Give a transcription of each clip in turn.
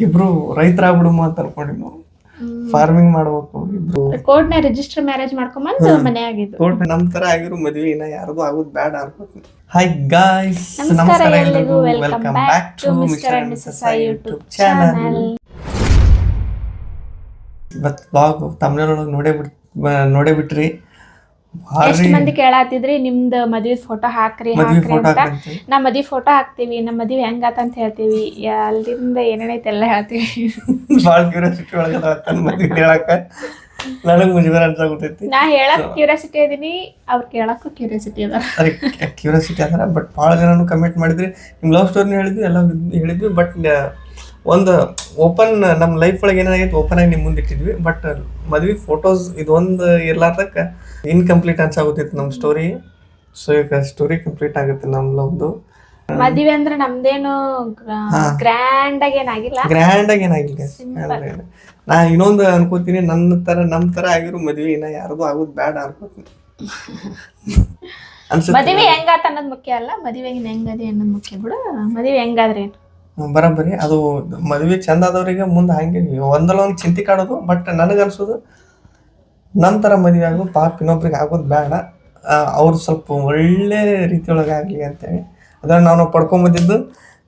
ಇಬ್ರು ರೈತರ ರೈತರಾಗ್ಬಿಡುಮ ಅಂತ ಅನ್ಕೊಂಡಿವಿ ನಾವು ಫಾರ್ಮಿಂಗ್ ಮಾಡ್ಬೇಕು ಇಬ್ರು ಕೋರ್ಟ್ನ ರಿಜಿಸ್ಟರ್ ಮ್ಯಾರೇಜ್ ಮಾಡ್ಕೊಂಬಂದು ಮನೆ ಆಗಿದ್ದು. ಕೋರ್ಟ್ ನಮ್ ತರ ಆಗಿರೋ ಮದ್ವೆ ಇನ್ನ ಯಾರ್ದು ಆಗೋದ್ ಬ್ಯಾಡ ಅನ್ಕೋತೀನಿ ಹಾಯ್ ಗಾಯ್ಸ್ ನಮಸ್ಕಾರ ಎಲ್ಲರಿಗೂ welcome back to mister and missus I YouTube channel ಇವತ್ತು ಬ್ಲಾಗ್ ತಮಿಳೊಳಗೆ ನೋಡೇ ಬಿಟ್ ನೋಡೇ ಬಿಟ್ರಿ. ಎಷ್ಟ್ ಮಂದಿ ಕೇಳಾತಿದ್ರಿ? ನಿಮ್ದು ಮದ್ವಿ ಫೋಟೋ ಹಾಕ್ರಿ ಹಾಕ್ರಿ ಅಂತ. ನಾ ಮದ್ವಿ ಫೋಟೋ ಹಾಕ್ತಿವಿ ನಮ್ ಮದ್ವಿ ಹೆಂಗಾತ ಅಂತ ಹೇಳ್ತೀವಿ. ಅಲ್ಲಿಂದ ಏನೇನೈತೆ ಎಲ್ಲ ಹೇಳ್ತೀವಿ. ಬಾಳ ಕ್ಯೂರಿಯಾಸಿಟಿ ತನ್ನ ಮದ್ವೆ ಹೇಳಕ್ಕ. ನನಗೆ ಮುಜುಗರ ಅನ್ಸಾಗುತ್ತೈತಿ ನಾ ಹೇಳಕ್ ಕ್ಯೂರಿಯಾಸಿಟಿ ಇದೀನಿ ಅವ್ರು ಕೇಳಕ್ಕೂ ಕ್ಯೂರಿಯಾಸಿಟಿ ಅದೇ ಕ್ಯೂರಿಯಾಸಿಟಿ ಅದಾರ ಬಟ್ ಭಾಳ ಜನನು ಕಮೆಂಟ್ ಮಾಡಿದ್ರಿ. ನಿಮ್ ಲವ್ ಸ್ಟೋರಿನ ಹೇಳಿದ್ವಿ ಎಲ್ಲ ಹೇಳಿದ್ವಿ ಬಟ್ ಒಂದು ಓಪನ್ ನಮ್ಮ ಲೈಫ್ ಒಳಗೆ ಏನಾಗೈತೆ ಓಪನ್ ಆಗಿ ನಿಮ್ಮ ಮುಂದೆ ಇಟ್ಟಿದ್ವಿ. ಬಟ್ ಮದ್ವೆ ಫೋಟೋಸ್ ಇದೊಂದು ಇರ್ಲಾರ್ದಕ್ಕ ಇನ್ಕಂಪ್ಲೀಟ್ ಅನ್ಸಾಗುತ್ತೈತೆ ನಮ್ಮ ಸ್ಟೋರಿ ಸೊ ಈಗ ಸ್ಟೋರಿ ಕಂಪ್ಲೀಟ್ ಆಗುತ್ತೆ ನಮ್ಮ ಲವ್ದು ಮದ್ವೆ ಅಂದ್ರೆ ನಮ್ದೇನು ಗ್ರ್ಯಾಂಡ್ ಆಗಿ ಏನಾಗಿಲ್ಲ. ಗ್ರ್ಯಾಂಡ್ ಆಗಿ ಏನಾಗಿಲ್ಲ ನಾ ಇನ್ನೊಂದು ಅನ್ಕೋತೀನಿ ನನ್ನ ತರ ನಮ್ಮ ತರ ಆಗಿರೋ ಮದ್ವೆ ಇನ್ನ ಯಾರಿಗೂ ಆಗೋದು ಬೇಡ ಅನ್ಕೋತೀನಿ. ಅನ್ಸುತ್ತೆ. ಮದ್ವೆ ಹೆಂಗಾತ ಅನ್ನೋದು ಮುಖ್ಯ ಅಲ್ಲ ಮದ್ವೆ ಹೆಂಗದೆ ಅನ್ನೋದು ಮುಖ್ಯ ಬಿಡು. ಮದುವೆ ಹೆಂಗಾದ್ರೆ ಏನು ಬರೋಬ್ಬರಿ ಅದು ಮದ್ವೆ ಚಂದ ಆದವ್ರಿಗೆ ಮುಂದೆ ಹಂಗೆ ಒಂದಲ್ಲ ಒಂದು ಚಿಂತೆ ಕಾಡೋದು ಬಟ್ ನನಗೆ ಅನ್ಸೋದು ನಂತರ ಮದುವೆ ಆಗೋ ಪಾಪ ಇನ್ನೊಬ್ರಿಗೆ ಆಗೋದು ಬೇಡ. ಅವ್ರು ಸ್ವಲ್ಪ ಒಳ್ಳೆ ರೀತಿಯೊಳಗೆ ಆಗಲಿ ಅಂತೇಳಿ. ಅದನ್ನ ನಾವು ಪಡ್ಕೊಂಬಂದಿದ್ದು.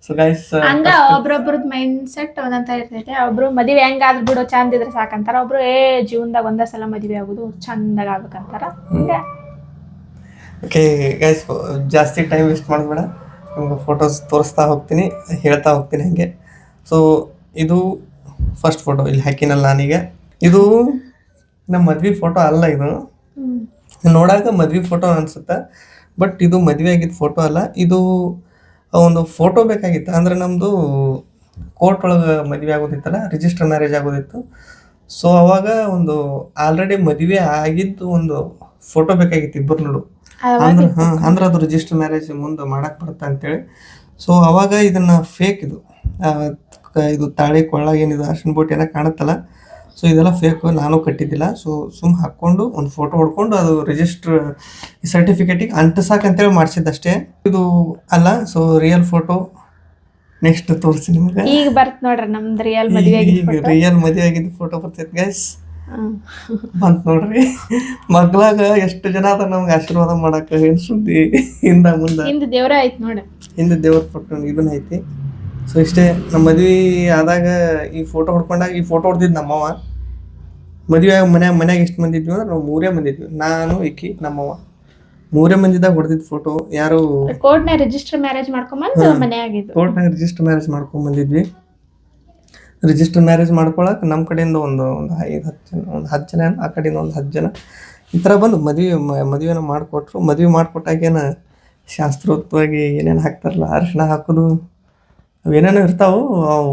ಸೊ ಗೈಸ್ ಹಂಗ ಒಬ್ರೊಬ್ರದ್ ಮೈಂಡ್ ಸೆಟ್ ಒಂದಂತ ಇರ್ತೈತೆ. ಒಬ್ರು ಮದ್ವೆ ಹೆಂಗಾದ್ರು ಬಿಡೋ ಚಂದ ಇದ್ರೆ ಸಾಕಂತಾರ. ಒಬ್ರು ಏ ಜೀವನದಾಗ ಒಂದೇ ಸಲ ಮದ್ವೆ ಆಗುದು ಚಂದಾಗ ಆಗ್ಬೇಕಂತಾರ. ಹಿಂಗ. ಓಕೆ ಗೈಸ್ ಜಾಸ್ತಿ ಟೈಮ್ ವೇಸ್ಟ್ ಮಾಡಬೇಡ. ನಿಮ್ಗೆ ಫೋಟೋಸ್ ತೋರಿಸ್ತಾ ಹೋಗ್ತೀನಿ ಹೇಳ್ತಾ ಹೋಗ್ತೀನಿ ಹಾಗೆ. ಸೊ ಇದು ಫಸ್ಟ್ ಫೋಟೋ ಇಲ್ಲಿ ಹಾಕಿನಲ್ಲ ನಾನೀಗ. ಇದು ನಮ್ಮ ಮದ್ವೆ ಫೋಟೋ ಅಲ್ಲ ಇದು. ನೋಡಾಗ ಮದ್ವೆ ಫೋಟೋ ಅನ್ಸುತ್ತೆ ಬಟ್ ಇದು ಮದುವೆ ಆಗಿದ್ದ ಫೋಟೋ ಅಲ್ಲ. ಇದು ಒಂದು ಫೋಟೋ ಬೇಕಾಗಿತ್ತು. ಅಂದ್ರೆ ನಮ್ಮದು ಕೋರ್ಟ್ ಒಳಗೆ ಮದುವೆ ಆಗೋದಿತ್ತಲ್ಲ ರಿಜಿಸ್ಟರ್ ಮ್ಯಾರೇಜ್ ಆಗೋದಿತ್ತು. ಸೊ ಅವಾಗ ಒಂದು ಆಲ್ರೆಡಿ ಮದುವೆ ಆಗಿದ್ದು ಒಂದು ಫೋಟೋ ಬೇಕಾಗಿತ್ತು ಇಬ್ಬರು ಅಂದ್ರೆ ಹಾಂ ಅಂದ್ರೆ ಅದು ರಿಜಿಸ್ಟರ್ ಮ್ಯಾರೇಜ್ ಮುಂದೆ ಮಾಡಕ್ ಬರುತ್ತೆ ಅಂತೇಳಿ. ಸೊ ಅವಾಗ ಇದನ್ನ ಫೇಕ್ ಇದು. ಆ, ಕ- ಇದು ತಾಳಿ ಕೊಳ್ಳ ಏನಿದು ಅರ್ಶಿನ ಬೋಟ್ ಏನೋ ಕಾಣುತ್ತಲ್ಲ. ಸೊ ಇದೆಲ್ಲ ಫೇಕ್ ನಾನು ಕಟ್ಟಿದ್ದಿಲ್ಲ. ಸೊ ಸುಮ್ ಹಾಕೊಂಡು ಒಂದು ಫೋಟೋ ಹೊಡ್ಕೊಂಡು ಅದು ರಿಜಿಸ್ಟರ್ ಸರ್ಟಿಫಿಕೇಟಿಗೆ ಅಂಟಿಸಾಕಂತೇಳಿ ಮಾಡಿಸಿದ್ದಷ್ಟೇ. ಇದು ಅಲ್ಲ ಸೊ ರಿಯಲ್ ಫೋಟೋ ನೆಕ್ಸ್ಟ್ ತೋರಿಸಿ ನಿಮ್ಗೆ. ಈಗ ಬರ್ತ್ ನೋಡ್ರಿ ನಮ್ದು ರಿಯಲ್ ಮದ್ವೆ ಆಗಿದ್ ಈಗ ರಿಯಲ್ ಮದುವೆ ಆಗಿದ್ದು ಫೋಟೋ ಬರ್ತೈತೆ ಗೈಸ್ ಬಂತ್ ನೋಡ್ರಿ. ಮಗ್ಲಾಗ ಎಷ್ಟು ಜನ ಅದ ನಮ್ಗೆ ಆಶೀರ್ವಾದ ಮಾಡಕ? ಏನ್ ಸುದ್ದಿ? ಹಿಂದ ಮುಂದ? ಹಿಂದ ದೇವ್ರ ಐತ್ ನೋಡ. ಹಿಂದೆ ದೇವ್ರ ಫೋಟೋ ಇದನ್ನ ಐತಿ. ಸೊ ಇಷ್ಟೇ ನಮ್ಮ ಮದ್ವಿ ಆದಾಗ ಈ ಫೋಟೋ ಹೊಡ್ಕೊಂಡಾಗ ಈ ಫೋಟೋ ಹೊಡೆದಿದ್ದು ನಮ್ಮವ್ವ. ಮದುವೆ ಮನ್ಯಾಗ ಮನ್ಯಾಗ ಎಷ್ಟು ಮಂದಿ ಇದ್ವಿ ಅಂದ್ರೆ ನಾವು ಮೂರೇ ಮಂದಿ ಇದ್ವಿ. ನಾನು ಇಕ್ಕಿ ನಮ್ಮವ ಮೂರೇ ಮಂದಿದಾಗ ಹೊಡೆದಿದ್ದ ಫೋಟೋ ಯಾರು ಕೋರ್ಟ್ನಾಗ ರಿಜಿಸ್ಟರ್ ಮ್ಯಾರೇಜ್ ಮಾಡ್ಕೊಂಬಂದು ಮನೆ ಆಗಿದ್ದು ಕೋರ್ಟ್ನಾಗ ರಿಜಿಸ್ಟರ್ ಮ್ಯಾರೇಜ್ ಮಾಡ್ಕೊಂಡ್ ಬಂದಿದ್ವಿ ರಿಜಿಸ್ಟರ್ ಮ್ಯಾರೇಜ್ ಮಾಡ್ಕೊಳಕ್ ನಮ್ಮ ಕಡೆಯಿಂದ ಒಂದು ಒಂದು ಐದು ಹತ್ತು ಜನ, ಒಂದು ಹತ್ತು ಜನ, ಆ ಕಡೆಯಿಂದ ಒಂದು ಹತ್ತು ಜನ. ಈ ಥರ ಬಂದು ಮದುವೆ, ಮದುವೆನ ಮಾಡಿಕೊಟ್ರು. ಮದುವೆ ಮಾಡಿಕೊಟ್ಟಾಗೇನು ಶಾಸ್ತ್ರೋಕ್ತವಾಗಿ ಏನೇನು ಹಾಕ್ತಾರಲ್ಲ, ಅರಿಶಿಣ ಹಾಕೋದು ಅವೇನೇನೋ ಇರ್ತಾವೆ, ಅವು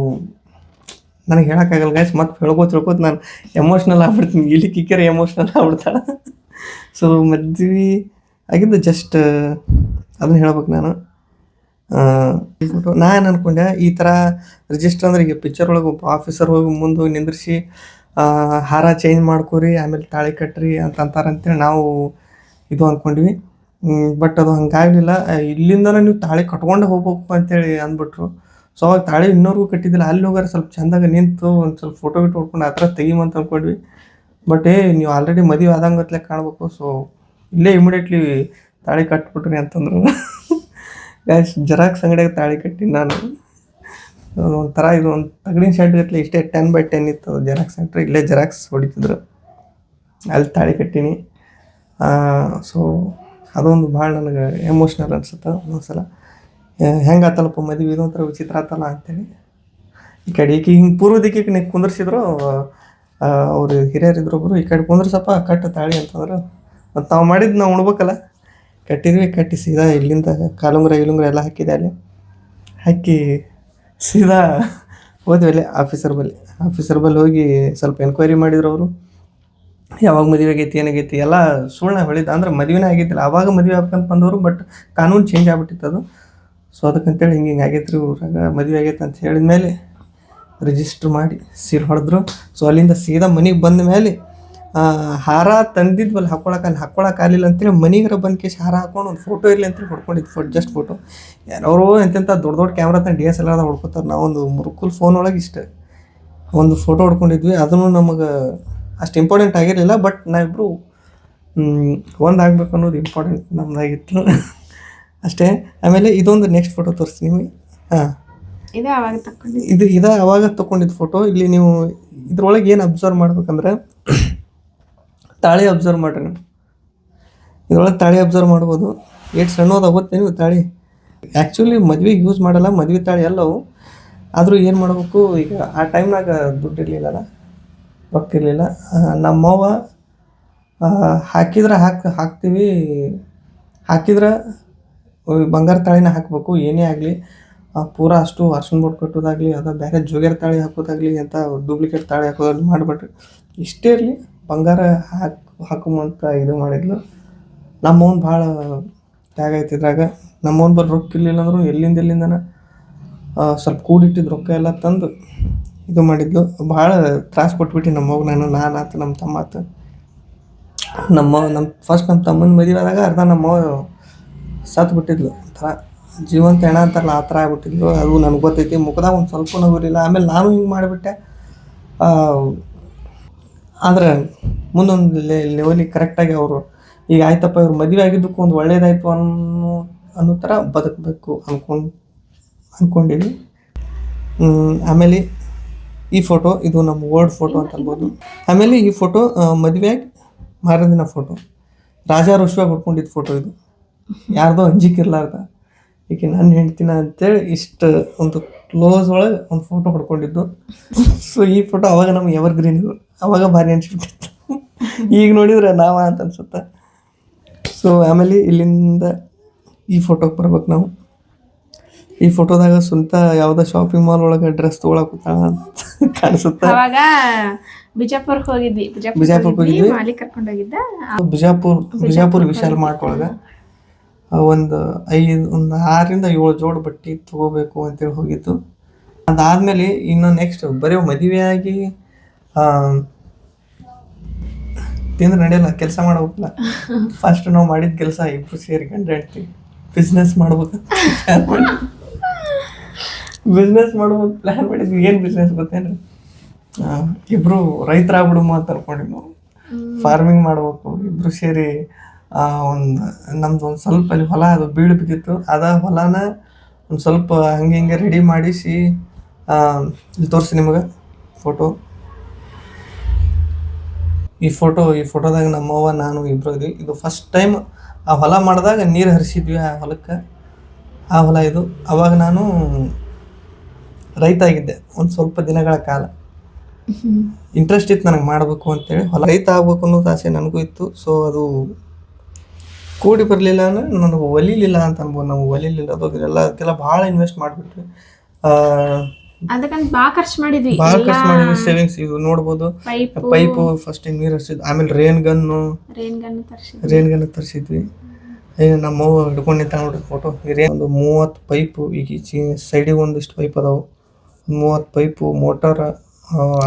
ನನಗೆ ಹೇಳೋಕ್ಕಾಗಲ್ಲ ಗಾಯ್ಸ್ ಮತ್ತೆ ಹೇಳ್ಕೋತ ಹೇಳ್ಕೋತ ನಾನು ಎಮೋಷ್ನಲ್ ಆಗ್ಬಿಡ್ತೀನಿ. ಇಲ್ಲಿ ಕಿಕ್ಕರೆ ಎಮೋಷ್ನಲ್ ಆಗ್ಬಿಡ್ತಾಳೆ. ಸೊ ಮದ್ವೆ ಆಗಿದ್ದು ಜಸ್ಟ್ ಅದನ್ನ ಹೇಳ್ಬೇಕು ನಾನು. ನಾನು ಅನ್ಕೊಂಡೆ, ಈ ಥರ ರಿಜಿಸ್ಟರ್ ಅಂದ್ರೆ ಈಗ ಪಿಕ್ಚರ್ ಒಳಗೆ ಒಬ್ಬ ಆಫೀಸರ್ ಹೋಗಿ ಮುಂದೆ ಹೋಗಿ ನಿಂದ್ರಿಸಿ ಹಾರ ಚೇಂಜ್ ಮಾಡ್ಕೊರಿ, ಆಮೇಲೆ ತಾಳಿ ಕಟ್ರಿ ಅಂತ ಅಂತಾರೆ ಅಂತೇಳಿ ನಾವು ಇದು ಅಂದ್ಕೊಂಡ್ವಿ ಬಟ್ ಅದು ಹಂಗಾಗಲಿಲ್ಲ. ಇಲ್ಲಿಂದನೂ ನೀವು ತಾಳಿ ಕಟ್ಕೊಂಡು ಹೋಗ್ಬೇಕು ಅಂತೇಳಿ ಅಂದ್ಬಿಟ್ರು. ಸೊ ಅವಾಗ ತಾಳಿ ಇನ್ನೋರ್ಗೂ ಕಟ್ಟಿದ್ದಿಲ್ಲ. ಅಲ್ಲಿ ಹೋಗಾರೆ ಸ್ವಲ್ಪ ಚಂದಾಗ ನಿಂತು ಒಂದು ಸ್ವಲ್ಪ ಫೋಟೋ ಗಿಟ್ಟು ಹೊಡ್ಕೊಂಡು ಆ ಥರ ತೆಗಿಮಂತ ಅಂದ್ಕೊಂಡ್ವಿ ಬಟ್ ಏ, ನೀವು ಆಲ್ರೆಡಿ ಮದುವೆ ಆದಂಗತ್ಲೆ ಕಾಣಬೇಕು. ಸೊ ಇಲ್ಲೇ ಇಮಿಡಿಯೇಟ್ಲಿ ತಾಳಿ ಕಟ್ಬಿಟ್ರಿ ಅಂತಂದ್ರು. ಗೈಸ್ ಜೆರಾಕ್ಸ್ ಅಂಗಡಿಯಾಗ ತಾಳಿ ಕಟ್ಟಿ ನಾನು ಒಂಥರ ಇದು ಒಂದು ತಗಡಿನ ಶರ್ಟ್ ಗಟ್ಲೆ ಇಷ್ಟೇ ಟೆನ್ ಬೈ ಟೆನ್ ಇತ್ತು ಜೆರಾಕ್ಸ್ ಸೆಂಟ್ರ್ ಇಲ್ಲೇ ಜೆರಾಕ್ಸ್ ಹೊಡಿತಿದ್ರು. ಅಲ್ಲಿ ತಾಳಿ ಕಟ್ಟೀನಿ. ಸೊ ಅದೊಂದು ಭಾಳ ನನಗೆ ಎಮೋಷ್ನಲ್ ಅನ್ಸುತ್ತೆ ಒಂದೊಂದ್ಸಲ ಹೆಂಗೆ ಆತಲ್ಲಪ್ಪ ಮದುವೆ? ಇದೊಂಥರ ವಿಚಿತ್ರ ಆತಲ್ಲ ಅಂತೇಳಿ. ಈ ಕಡೆ ಈಕೆ ಹಿಂಗೆ ಪೂರ್ವ ದಿಕ್ಕಿಗೆ ನೀವು ಕುಂದ್ರಿಸಿದ್ರು ಅವರು ಹಿರಿಯರಿದ್ರು ಒಬ್ಬರು ಈ ಕಡೆ ಕುಂದ್ರಸಪ್ಪ ಕಟ್ಟು ತಾಳಿ ಅಂತಂದ್ರು. ಮತ್ತು ನಾವು ಮಾಡಿದ್ದು ನಾವು ಉಣ್ಬೇಕಲ್ಲ. ಕಟ್ಟಿದ್ವಿ ಕಟ್ಟಿ ಸೀದಾ ಇಲ್ಲಿಂದ ಕಾಲುಂಗ್ರ ಇಲುಂಗ್ರ ಎಲ್ಲ ಹಾಕಿದೆ ಅಲ್ಲಿ. ಹಾಕಿ ಸೀದಾ ಹೋದ್ವಿ ಅಲ್ಲೇ ಆಫೀಸರ್ ಬಲ್ಲಿ. ಆಫೀಸರ್ ಬಲ್ಲಿ ಹೋಗಿ ಸ್ವಲ್ಪ ಎನ್ಕ್ವೈರಿ ಮಾಡಿದ್ರು ಅವರು. ಯಾವಾಗ ಮದುವೆ ಆಗೈತಿ ಏನಾಗೈತಿ ಎಲ್ಲ ಸುಳ್ಳ ಹೇಳಿದ್ದ. ಅಂದ್ರೆ ಮದುವೆನೇ ಆಗಿದ್ದಿಲ್ಲ. ಆವಾಗ ಮದುವೆ ಆಗ್ಬೇಕಂತ ಬಂದವರು ಬಟ್ ಕಾನೂನು ಚೇಂಜ್ ಆಗ್ಬಿಟ್ಟಿತ್ತು ಅದು. ಸೊ ಅದಕ್ಕಂತೇಳಿ ಹಿಂಗೆ ಹಿಂಗೆ ಆಗೈತ್ರಿ ಊರಾಗ, ಮದುವೆ ಆಗೈತೆ ಅಂತ ಹೇಳಿದ ಮೇಲೆ ರಿಜಿಸ್ಟ್ರ್ ಮಾಡಿ ಸೀರೆ ಹೊಡೆದ್ರು. ಸೊ ಅಲ್ಲಿಂದ ಸೀದಾ ಮನೆಗೆ ಬಂದ ಮೇಲೆ ಹಾರ ತಂದಿದ್ವಲ್ಲ ಹಾಕೊಳಕ್ಕೆ ಅಲ್ಲಿ ಹಾಕೊಳಕ್ಕೆ ಆಗಲಿಲ್ಲ ಅಂತೇಳಿ ಮನೆಗರ ಬಂದು ಕೇಸ್ ಹಾರ ಹಾಕೊಂಡು ಒಂದು ಫೋಟೋ ಇರಲಿ ಅಂತೇಳಿ ಹೊಡ್ಕೊಂಡಿದ್ದು ಫೋಟೋ ಜಸ್ಟ್ ಫೋಟೋ ಯಾರೋ ಎಂತೆಂಥ ದೊಡ್ಡ ದೊಡ್ಡ ಕ್ಯಾಮ್ರಾ ತಂದು ಡಿ ಎಸ್ ಎಲ್ ಆರ್ದಾಗ ಹೊಡ್ಕೊತಾರೆ ನಾವೊಂದು ಮುರುಕುಲ್ ಫೋನ್ ಒಳಗೆ ಇಷ್ಟ. ಒಂದು ಫೋಟೋ ಹೊಡ್ಕೊಂಡಿದ್ವಿ ಅದನ್ನು ನಮಗೆ ಅಷ್ಟು ಇಂಪಾರ್ಟೆಂಟ್ ಆಗಿರಲಿಲ್ಲ ಬಟ್ ನಾವಿಬ್ಬರು ಒಂದು ಆಗಬೇಕು ಅನ್ನೋದು ಇಂಪಾರ್ಟೆಂಟ್ ನಮ್ದಾಗಿತ್ತು. ಅಷ್ಟೇ ಆಮೇಲೆ ಇದೊಂದು ನೆಕ್ಸ್ಟ್ ಫೋಟೋ ತೋರಿಸ್ತೀನಿ ನಿಮಗೆ. ಹಾಂ. ಇದು ಅವಾಗ ಇದು ಇದೇ ಅವಾಗ ತಗೊಂಡಿದ್ದು ಫೋಟೋ ಇಲ್ಲಿ ನೀವು ಇದ್ರೊಳಗೆ ಏನು ಅಬ್ಸರ್ವ್ ಮಾಡ್ಬೇಕಂದ್ರೆ ತಾಳಿ ಅಬ್ಸರ್ವ್ ಮಾಡ್ರಿ ನೀವು. ಇದ್ರೊಳಗೆ ತಾಳಿ ಅಬ್ಸರ್ವ್ ಮಾಡ್ಬೋದು. ಎಷ್ಟು ಸಣ್ಣದ ಗೊತ್ತೇ ನೀವು ತಾಳಿ. ಆ್ಯಕ್ಚುಲಿ ಮದ್ವೆಗೆ ಯೂಸ್ ಮಾಡಲ್ಲ, ಮದ್ವೆ ತಾಳಿ ಎಲ್ಲವು ಆದರೂ ಏನು ಮಾಡಬೇಕು, ಈಗ ಆ ಟೈಮ್ನಾಗ ದುಡ್ಡು ಇರಲಿಲ್ಲಲ್ಲ, ರೊಕ್ಕ ಇರಲಿಲ್ಲ. ನಮ್ಮವ್ವ ಹಾಕಿದ್ರೆ ಹಾಕಿ, ಹಾಕ್ತೀವಿ. ಹಾಕಿದ್ರೆ ಬಂಗಾರ ತಾಳಿನ ಹಾಕಬೇಕು, ಏನೇ ಆಗಲಿ. ಪೂರ ಅಷ್ಟು ಅರ್ಶಿನ ಬೋಟ್ ಕಟ್ಟೋದಾಗಲಿ, ಅಥವಾ ಬೇರೆ ಜೋಗ್ಯಾರ ತಾಳಿ ಹಾಕೋದಾಗಲಿ ಅಂತ ಡೂಪ್ಲಿಕೇಟ್ ತಾಳಿ ಹಾಕೋದಾಗಲಿ ಮಾಡಿಬಿಟ್ರಿ ಇಷ್ಟೇ ಇರಲಿ. ಬಂಗಾರ ಹಾಕಿ ಹಾಕೊಂಬಂತ ಇದು ಮಾಡಿದ್ಲು. ನಮ್ಮವ್ನು ಭಾಳ ತ್ಯಾಗ ಐತಿ ಇದ್ರಾಗ. ನಮ್ಮವ್ನ ಬಲ್ಲಿ ರೊಕ್ಕ ಇರಲಿಲ್ಲ ಅಂದರೂ ಎಲ್ಲಿಂದ ಎಲ್ಲಿಂದನ ಸ್ವಲ್ಪ ಕೂಡಿಟ್ಟಿದ್ದು ರೊಕ್ಕ ಎಲ್ಲ ತಂದು ಇದು ಮಾಡಿದ್ಲು. ಭಾಳ ತ್ರಾಸ ಕೊಟ್ಬಿಟ್ಟು ನಮ್ಮವ್ಗ ನಾನು ನಾನು ಆತು ನಮ್ಮ ತಮ್ಮ ಆತು. ನಮ್ಮ ನಮ್ಮ ಫಸ್ಟ್ ನಮ್ಮ ತಮ್ಮನ ಮದುವೆ ಆದಾಗ ಅರ್ಧ ನಮ್ಮ ಸತ್ತು ಬಿಟ್ಟಿದ್ಲು. ಒಂಥರ ಜೀವಂತ ಹೆಣ ಅಂತಾರಲ್ಲ, ಆ ಥರ ಆಗ್ಬಿಟ್ಟಿದ್ಲು. ಅದು ನನಗೆ ಗೊತ್ತೈತಿ, ಮುಖದಾಗ ಒಂದು ಸ್ವಲ್ಪ ನಗುರಿಲ್ಲ ಆಮೇಲೆ ನಾನು ಹಿಂಗೆ ಮಾಡಿಬಿಟ್ಟೆ ಆದ್ರೆ ಮುಂದೊಂದು ಲೆವೆಲಿಗೆ ಕರೆಕ್ಟಾಗಿ ಅವರು, ಈಗ ಆಯ್ತಪ್ಪ, ಇವ್ರು ಮದುವೆ ಆಗಿದ್ದಕ್ಕೂ ಒಂದು ಒಳ್ಳೇದಾಯಿತು ಅನ್ನೋ ಅನ್ನೋ ಥರ ಬದುಕಬೇಕು ಅಂದ್ಕೊಂಡು ಅಂದ್ಕೊಂಡಿವಿ ಆಮೇಲೆ ಈ ಫೋಟೋ ಇದು ನಮ್ಮ ಓಲ್ಡ್ ಫೋಟೋ ಅಂತ ಅನ್ಬೋದು. ಆಮೇಲೆ ಈ ಫೋಟೋ ಮದುವೆಯಾಗಿ ಮಾರದಿನ ಫೋಟೋ ರಾಜಾ ಋಷಿಯಾಗಿ ಹುಡ್ಕೊಂಡಿದ್ದ ಫೋಟೋ ಇದು. ಯಾರ್ದೋ ಅಂಜಿಕಿರ್ಲಾರ್ದ. ಈಕೆ ನಾನು ಹೇಳ್ತೀನಿ ಅಂತೇಳಿ ಇಷ್ಟು ಒಂದು ಕ್ಲೋಸ್ ಒಳಗೆ ಒಂದು ಫೋಟೋ ಹೊಡ್ಕೊಂಡಿದ್ದು. ಸೊ ಈ ಫೋಟೋ ಅವಾಗ ನಮ್ಗೆ ಎವರ್ ಗ್ರೀನ್ ಅವಾಗ ಭಾರಿ ಅನ್ಸ್ಬಿಟ್ಟಿತ್ತು. ಈಗ ನೋಡಿದ್ರೆ ನಾವ ಅಂತ ಅನ್ಸುತ್ತೆ. ಸೊ ಆಮೇಲೆ ಇಲ್ಲಿಂದ ಈ ಫೋಟೋಗೆ ಬರ್ಬೇಕು ನಾವು. ಈ ಫೋಟೋದಾಗ ಸ್ವಂತ ಯಾವುದೋ ಶಾಪಿಂಗ್ ಮಾಲ್ ಒಳಗೆ ಡ್ರೆಸ್ ತೊಗೊಳಕ್ ಅಂತ ಕಾಣಿಸುತ್ತೆ. ಅವಾಗ ಬಿಜಾಪುರಕ್ಕೆ ಹೋಗಿದ್ವಿ. ಬಿಜಾಪುರ ಹೋಗಿದ್ವಿ ಹೋಗಿದ್ವಿ. ಮಾಲಿ ಕರ್ಕೊಂಡು ಹೋಗಿದ್ದ. ಬಿಜಾಪುರ್ ಬಿಜಾಪುರ್ ವಿಶಾಲ್ ಮಾರ್ಟ್ ಒಳಗೆ. ಒಂದು ಐದು ಒಂದು ಆರರಿಂದ ಏಳು ಜೋಡು ಬಟ್ಟೆ ತಗೋಬೇಕು ಅಂತೇಳಿ ಹೋಗಿತ್ತು ಅದಾದ್ಮೇಲೆ ಇನ್ನು ನೆಕ್ಸ್ಟ್ ಬರೀ ಮದುವೆ ಆಗಿ ತಿಂದ್ರೆ ನಡೆಯಲ್ಲ ಕೆಲಸ ಮಾಡಬೇಕಲ್ಲ. ಫಸ್ಟ್ ನಾವು ಮಾಡಿದ ಕೆಲಸ ಇಬ್ರು ಸೇರಿ ಗಂಡ ಹೆಂಡ್ತಿ. ಬಿಸ್ನೆಸ್ ಮಾಡ್ಬೇಕು ಬಿಸ್ನೆಸ್ ಮಾಡ್ಬೇಕು ಪ್ಲ್ಯಾನ್ ಮಾಡಿದ್ವಿ. ಏನು ಬಿಸ್ನೆಸ್ ಗೊತ್ತೇನ್ರಿ? ಇಬ್ರು ಇಬ್ರು ರೈತರಾಗ್ಬಿಡುಮ ಅಂತ ಅನ್ಕೊಂಡಿವಿ ನಾವು. ಫಾರ್ಮಿಂಗ್ ಮಾಡ್ಬೇಕು ಇಬ್ರು ಸೇರಿ ಒಂದು ನಮ್ದು ಒಂದು ಸ್ವಲ್ಪ ಅಲ್ಲಿ ಹೊಲ ಅದು ಬೀಳು ಬಿದ್ದಿತ್ತು. ಅದ ಹೊಲನ ಒಂದು ಸ್ವಲ್ಪ ಹಂಗೆ ಹಿಂಗೆ ರೆಡಿ ಮಾಡಿಸಿ ಇಲ್ಲಿ ತೋರಿಸಿ ನಿಮಗೆ ಫೋಟೋ ಈ ಫೋಟೋ ಈ ಫೋಟೋದಾಗ ನಮ್ಮವ್ವ ನಾನು ಇಬ್ಬರು ಇದ್ವಿ. ಇದು ಫಸ್ಟ್ ಟೈಮ್ ಆ ಹೊಲ ಮಾಡಿದಾಗ ನೀರು ಹರಿಸಿದ್ವಿ ಆ ಹೊಲಕ್ಕೆ. ಆ ಹೊಲ ಇದು. ಅವಾಗ ನಾನು ರೈತ ಆಗಿದ್ದೆ ಒಂದು ಸ್ವಲ್ಪ ದಿನಗಳ ಕಾಲ. ಇಂಟ್ರೆಸ್ಟ್ ಇತ್ತು ನನಗೆ ಮಾಡಬೇಕು ಅಂತೇಳಿ ಹೊಲ. ರೈತ ಆಗ್ಬೇಕು ಅನ್ನೋದು ಆಸೆ ನನಗೂ ಇತ್ತು. ಸೊ ಅದು ಕೂಡಿ ಬರಲಿಲ್ಲ ಅಂದ್ರೆ ನನಗೆ ಒಲಿಲಿಲ್ಲ ಅಂತ ಅನ್ಬೋದು. ನಾವು ಒಲಿಲಿಲ್ಲ. ಅದು ಎಲ್ಲ ಅದಕ್ಕೆಲ್ಲ ಭಾಳ ಇನ್ವೆಸ್ಟ್ ಮಾಡಿಬಿಟ್ವಿ. ಅದಕ್ಕಂತ ಬಾ ಖರ್ಚು ಮಾಡಿದ್ವಿ. ಭಾಳ ಖರ್ಚು ಮಾಡಿದ್ವಿ ಸೇವಿಂಗ್ಸ್ ಇದು ನೋಡ್ಬೋದು. ಪೈಪ್. ಪೈಪು ಫಸ್ಟ್ ನೀರು ಹರಿಸಿದ್ವಿ ಆಮೇಲೆ ರೇನ್ ಗನ್ನು ರೇನ್ ಗನ್ ತರ್ಸಿದ್ವಿ. ರೇನ್ ಗನ್ ತರಿಸಿದ್ವಿ. ಏನು ನಮ್ಮ ಅವ್ವ ಹಿಡ್ಕೊಂಡಿದ್ದ ನೋಡ್ರಿ ಫೋಟೋ ರೇನ್ ಒಂದು ಮೂವತ್ತು ಪೈಪು ಈಗ ಸೈಡಿಗೆ ಒಂದಿಷ್ಟು ಪೈಪ್ ಅದಾವು. ಮೂವತ್ತು ಪೈಪು ಮೋಟಾರ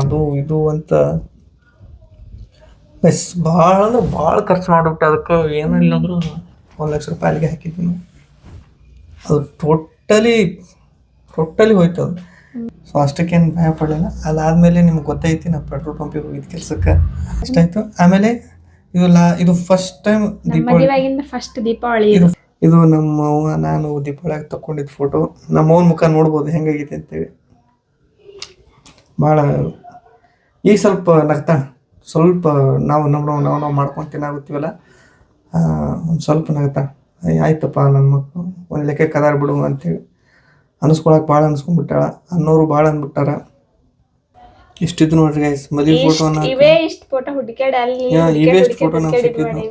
ಅದು ಇದು ಅಂತ. ಎಸ್ ಭಾಳ ಅಂದ್ರೆ ಭಾಳ ಖರ್ಚು ಮಾಡಿಬಿಟ್ಟೆ ಅದಕ್ಕೆ. ಏನೂ ಇಲ್ಲ ಅಂದರೂ ಒಂದು ಲಕ್ಷ ರೂಪಾಯಿ ಅಲ್ಲಿಗೆ ಹಾಕಿದ್ವಿ ನಾವು. ಅದು ಟೋಟಲಿ ಟೋಟಲಿ ಹೋಯ್ತು ಅದು. ಸೊ ಅಷ್ಟಕ್ಕೇನು ಭಯ ಪಡಲಿಲ್ಲ. ಅದಾದಮೇಲೆ ನಿಮ್ಗೆ ಗೊತ್ತೈತಿ ನಾ ಪೆಟ್ರೋಲ್ ಪಂಪಿಗೆ ಹೋಗಿದ್ದ ಕೆಲಸಕ್ಕೆ. ಅಷ್ಟಾಯ್ತು ಆಮೇಲೆ ಇದು ಲಾ ಇದು ಫಸ್ಟ್ ಟೈಮ್ ದೀಪಾವಳಿ ಮದುವೆಯಾಗಿಂದ ಫಸ್ಟ್ ದೀಪಾವಳಿ ಇದು. ಇದು ನಮ್ಮ ಅವ್ವ ನಾನು ದೀಪಾವಳಿಯಾಗಿ ತಕೊಂಡಿದ್ದ ಫೋಟೋ ನಮ್ಮ ಅವ್ವನ ಮುಖ ನೋಡ್ಬೋದು ಹೆಂಗಾಗಿದೆ ಅಂತೇಳಿ. ಭಾಳ ಈಗ ಸ್ವಲ್ಪ ನಗ್ತಾ. ಸ್ವಲ್ಪ ನಾವು ನಮ್ಮ ನಾವು ನಾವು ಮಾಡ್ಕೊಂಡು ತಿನ್ನಾಗುತ್ತೀವಲ್ಲ? ಒಂದು ಸ್ವಲ್ಪ ನಗ್ತಾ. ಆಯ್ತಪ್ಪ ನನ್ನ ಮಕ್ಕಳು ಒಂದು ಲೆಕ್ಕ ಅದಾರ ಬಿಡು ಅಂತೇಳಿ. ಅನಿಸ್ಕೊಳಕ್ಕೆ ಭಾಳ ಅನ್ಸ್ಕೊಂಡ್ಬಿಟ್ಟಾಳ. ಅನ್ನೋರು ಭಾಳ ಅನ್ಬಿಟ್ಟಾರ. ಇಷ್ಟಿದ್ದು ನೋಡ್ರಿ ಗೈಸ್ ಮದುವೆ ಫೋಟೋನ ಇವೇ ಇಷ್ಟ ಫೋಟೋ ಹುಡುಕ್ಯಾಡ ಅಲ್ಲಿ ಇವೇ ಇಷ್ಟ್ ಸಿಕ್ಕಿದ್ದು.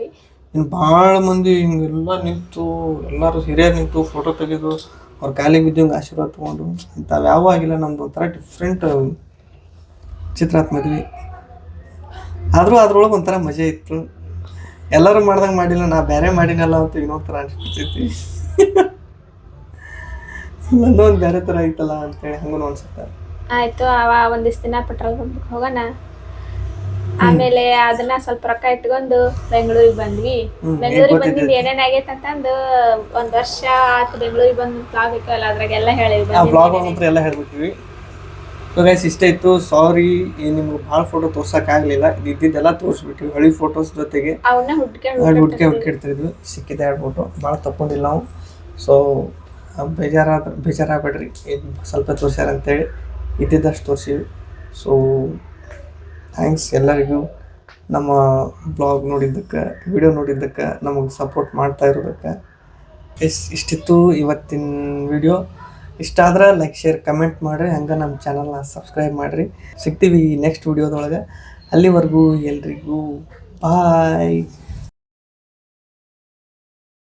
ಇನ್ನು ಭಾಳ ಮಂದಿ ಹಿಂಗೆಲ್ಲ ನಿಂತು ಎಲ್ಲರೂ ಹಿರಿಯರು ನಿಂತು ಫೋಟೋ ತೆಗೆದು ಅವ್ರ ಕಾಲಿಗೆ ಬಿದ್ದಂಗೆ ಆಶೀರ್ವಾದ ತೊಗೊಂಡು ಇಂಥವು ಯಾವ ಆಗಿಲ್ಲ ನಮ್ದು ಒಂಥರ ಡಿಫ್ರೆಂಟ್ ಚಿತ್ರಾತ್ ಮದ್ವೆ. ಆದರೂ ಅದ್ರೊಳಗೆ ಒಂಥರ ಮಜಾ ಇತ್ತು. ಎಲ್ಲರೂ ಮಾಡ್ದಂಗೆ ಮಾಡಿಲ್ಲ ನಾ ಬೇರೆ ಮಾಡಿನಲ್ಲ ಅಂತ ಇನ್ನೊಂಥರ ಥರ ಅನ್ಸ್ಬಿಡ್ತೈತಿ ನಂದು ಒಂದು ಬೇರೆ ಥರ ಐತಲ್ಲ ಅಂತೇಳಿ ಹಂಗೂ ಅನ್ಸುತ್ತೆ. ಆಯ್ತು ಅವ ಒಂದಿಷ್ಟು ದಿನ ಪೆಟ್ರೋಲ್ ಬಂಕ್ ಹೋಗೋಣ. ಆಮೇಲೆ ಅದನ್ನ ಸ್ವಲ್ಪ ರೊಕ್ಕ ಇಟ್ಕೊಂಡು ಬೆಂಗಳೂರಿಗೆ ಬಂದ್ವಿ. ಬೆಂಗಳೂರಿಗೆ. ಬಂದಿದ್ದು ಏನೇನ್ ಆಗೈತೆ ಅಂತಂದು ಒಂದ್ ವರ್ಷ ಆತು ಬೆಂಗಳೂರಿಗೆ ಬಂದು ಬ್ಲಾಗ್ ಅಲ್ಲ ಅದ್ರಾಗೆಲ್ಲ ಹೇಳಿದ್ವಿ ಆ ಬ್ಲಾಗ್ ಹತ್ರ ಎಲ್ಲ ಹೇಳ್ಬಿಟ್ಟಿವಿ ಸೊ ಗೈಸ್ ಇಷ್ಟ ಇತ್ತು. ಸಾರಿ ನಿಮ್ಗೆ ಭಾಳ ಫೋಟೋ ತೋರ್ಸೋಕ್ಕಾಗಲಿಲ್ಲ ಇದು ಇದ್ದಿದ್ದೆಲ್ಲ ತೋರಿಸ್ಬಿಟ್ಟಿವಿ ಹಳಿ ಫೋಟೋಸ್ ಜೊತೆಗೆ. ಅವನ್ನ ಹುಡ್ಕೆ ಹುಡ್ಕೆ ಹುಡ್ಕಿಡ್ತಿದ್ವಿ ಸಿಕ್ಕಿದೆ ಎರಡು ಫೋಟೋ ಭಾಳ ತಗೊಂಡಿಲ್ಲ ನಾವು ಸೊ ಬೇಜಾರಾದ, ಬೇಜಾರಾಗಬೇಡ್ರಿ. ಇದು ಸ್ವಲ್ಪ ತೋರ್ಸ್ಯಾರ ಅಂತೇಳಿ ಇದ್ದಿದ್ದಷ್ಟು ತೋರಿಸಿವಿ. ಸೊ ಥ್ಯಾಂಕ್ಸ್ ಎಲ್ಲರಿಗೂ. ನಮ್ಮ ಬ್ಲಾಗ್ ನೋಡಿದ್ದಕ್ಕೆ ವಿಡಿಯೋ ನೋಡಿದ್ದಕ್ಕೆ, ನಮಗೆ ಸಪೋರ್ಟ್ ಮಾಡ್ತಾ ಇರೋದಕ್ಕೆ. ಎಸ್, ಇಷ್ಟಿತ್ತು ಇವತ್ತಿನ ವಿಡಿಯೋ ಇಷ್ಟ ಆದ್ರೆ ಲೈಕ್ ಶೇರ್ ಕಮೆಂಟ್ ಮಾಡಿರಿ. ಹಂಗೆ ನಮ್ಮ ಚಾನಲ್ನ ಸಬ್ಸ್ಕ್ರೈಬ್ ಮಾಡಿರಿ. ಸಿಗ್ತೀವಿ ನೆಕ್ಸ್ಟ್ ವಿಡಿಯೋದೊಳಗೆ ಅಲ್ಲಿವರೆಗೂ ಎಲ್ರಿಗೂ ಬಾಯ್